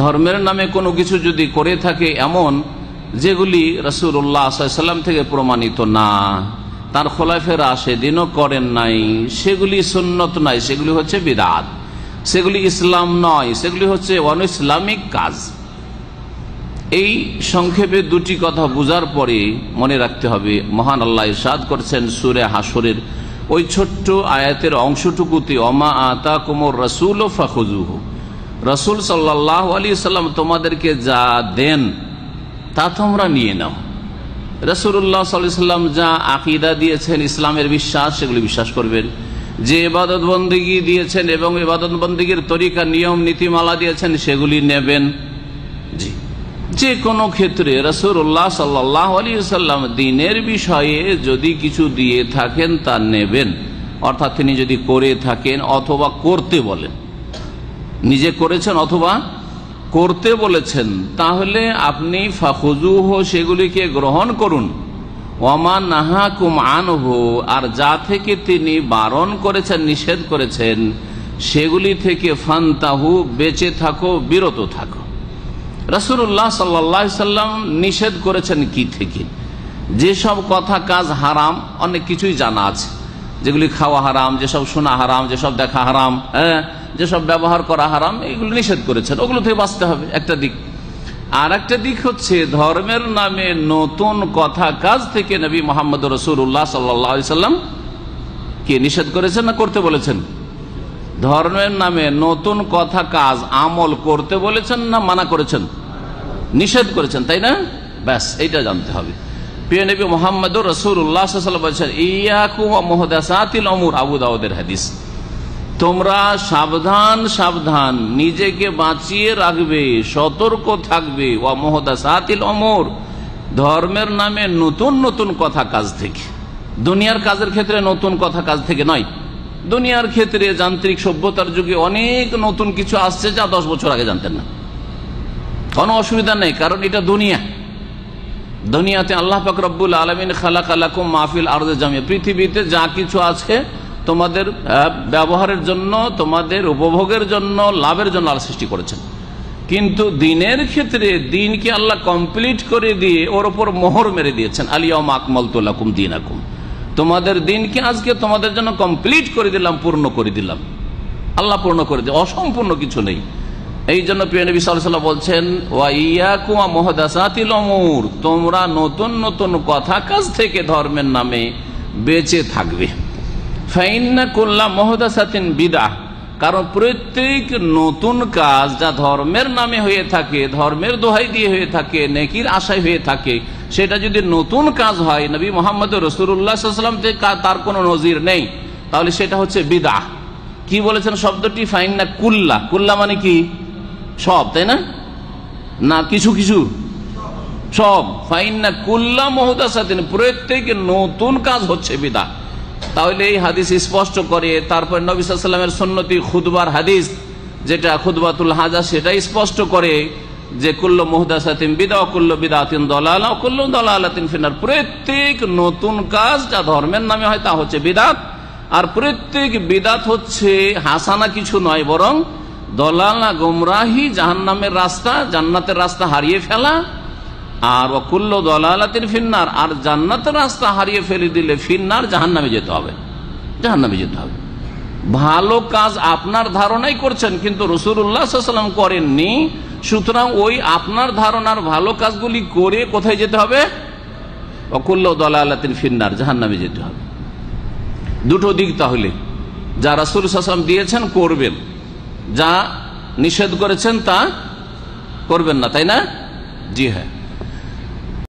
ধর্মের নামে কোনো কিছু যদি করে থাকে এমন, যেগুলি রসুল্লাহ সাল্লাম থেকে প্রমাণিত না, তার খোলাফেরা সেদিনও করেন নাই। সেগুলি সুন্নত নাই সেগুলি হচ্ছে বিরাট সেগুলি ইসলাম নয়, সেগুলি হচ্ছে অন ইসলামিক কাজ। এই সংক্ষেপে দুটি কথা বুঝার পরে মনে রাখতে হবে, মহান আল্লাহ ইসাদ করছেন সুরে হাসরের ওই ছোট্ট আয়াতের অংশটুকুতে অমা আতা কুমোর রসুল ও ফাহুজুহ রসুল সাল্লাহ আলী সাল্লাম তোমাদেরকে যা দেন, তা তোমরা নিয়ে নাও। রসুল্লাহ সাল্লাম যা আকিদা দিয়েছেন, ইসলামের বিশ্বাস, সেগুলি বিশ্বাস করবেন। যে এবাদত বন্দীগী দিয়েছেন এবং এবাদত বন্দীগীর তরিকা, নিয়ম, নীতিমালা দিয়েছেন, সেগুলি নেবেন। জি। যে কোনো ক্ষেত্রে রসুল্লাহ সাল্লাহ আলী সাল্লাম দিনের বিষয়ে যদি কিছু দিয়ে থাকেন, তা নেবেন। অর্থাৎ তিনি যদি করে থাকেন অথবা করতে বলেন। নিজে করেছেন অথবা করতে বলেছেন, তাহলে আপনি ফাখুজুহ সেগুলিকে গ্রহণ করুন। ওমান নাহা কুম আর যা থেকে তিনি বারণ করেছেন, নিষেধ করেছেন, সেগুলি থেকে ফান্তাহু, বেঁচে থাকো, বিরত থাকো। রসুল্লাহ সাল্লা সাল্লাম নিষেধ করেছেন কি থেকে? যেসব কথা, কাজ হারাম, অনেক কিছুই জানা আছে। যেগুলি খাওয়া হারাম, যেসব শোনা হারাম, যেসব দেখা হারাম হ্যাঁ যেসব ব্যবহার করা হারাম, এগুলো নিষেধ করেছেন। ওগুলো থেকে বাঁচতে হবে, একটা দিক। আর একটা দিক হচ্ছে, ধর্মের নামে নতুন কথা কাজ থেকে নবী মোহাম্মদ রসুল্লাহ সাল্লাম কে নিষেধ করেছেন না করতে বলেছেন? ধর্মের নামে নতুন কথা কাজ আমল করতে বলেছেন না মানা করেছেন? নিষেধ করেছেন, তাই না? ব্যাস, এইটা জানতে হবে। প্রিয় নবী মোহাম্মদ রসুল্লাহ বলছেন ইয়াকু মোহদাসাতিল অমুর আবু দাউদের হাদিস। তোমরা সাবধান সাবধান। নিজেকে বাঁচিয়ে রাখবে, সতর্ক থাকবে। ও মোহদাসাতিল অমর ধর্মের নামে নতুন নতুন কথা কাজ থেকে। দুনিয়ার কাজের ক্ষেত্রে নতুন কথা কাজ থেকে নয়। দুনিয়ার ক্ষেত্রে যান্ত্রিক সভ্যতার যুগে অনেক নতুন কিছু আসছে যা দশ বছর আগে জানতেন না। কোনো অসুবিধা নেই, কারণ এটা দুনিয়া। দুনিয়াতে আল্লাহ পাক রব্বুল আলমিন খালাক আলাকুম মাহফিল আরদে জামিয়া। পৃথিবীতে যা কিছু আছে তোমাদের ব্যবহারের জন্য, তোমাদের উপভোগের জন্য, লাভের জন্য আল্লাহ সৃষ্টি করেছেন। কিন্তু দিনের ক্ষেত্রে দিনকে আল্লাহ কমপ্লিট করে দিয়ে ওর ওপর মোহর মেরে দিয়েছেন। আলিয়াম আকমল তোলাকুম দিন আকুম তোমাদের দিনকে আজকে তোমাদের জন্য কমপ্লিট করে দিলাম, পূর্ণ করে দিলাম। আল্লাহ পূর্ণ করে দিয়ে অসম্পূর্ণ কিছু নেই। এই জন্য প্রিয় নবী সাল্লাহ বলছেন তোমরা নতুন নতুন কথা কাজ থেকে ধর্মের নামে বেঁচে থাকবে। ফাইন্না করলাম মোহদাসাতিন বিদা কারণ প্রত্যেক নতুন কাজ যা ধর্মের নামে হয়ে থাকে, ধর্মের দোহাই দিয়ে হয়ে থাকে, নেকির আশায় হয়ে থাকে, সেটা যদি নতুন কাজ হয়, নবী মোহাম্মদ রসুল্লাহাম তার কোনো নজির নেই, তাহলে সেটা হচ্ছে বিদা কি বলেছেন শব্দটি? ফাইন্না কুল্লা। কুল্লা মানে কি? সব, তাই না? না, কিছু কিছু? সব। ফাইন্না কুল্লা মহুদাসাতিন। প্রত্যেক নতুন কাজ হচ্ছে বিদা তাহলে এই হাদিস স্পষ্ট করে তারপর নবিসামের সন্নতি খুদবার হাদিস, যেটা খুদবাতুল হাজা, সেটাই স্পষ্ট করে যে কুল্ল মোহদাসাতিন বিদা কুল্ল বিদাতিন দলালা কুল্ল দলালাতিন ফিনার প্রত্যেক নতুন কাজ যা ধর্মের নামে হয় তা হচ্ছে বিদাত। আর প্রত্যেক বিদাত হচ্ছে হাসানা কিছু নয়, বরং দলালা, গোমরাহি, জাহান্নামের রাস্তা, জান্নাতের রাস্তা হারিয়ে ফেলা আর অকুল্ল দলালাতের ফিন্নার, আর জান্নাতের রাস্তা হারিয়ে ফেলে দিলে ফিন্নার জাহান নামে যেতে হবে। জাহান নামে যেতে হবে। ভালো কাজ আপনার ধারণাই করছেন, কিন্তু রসুল্লাহাম করেননি। সুতরাং ওই আপনার ধারণার ভালো কাজগুলি করে কোথায় যেতে হবে? অকুল্ল দলালাতিন ফিন্নার জাহান নামে যেতে হবে। দুটো দিক তাহলে। যা রাসুল সাল্লাম দিয়েছেন, করবেন। যা নিষেধ করেছেন, তা করবেন না, তাই না? জি হ্যাঁ।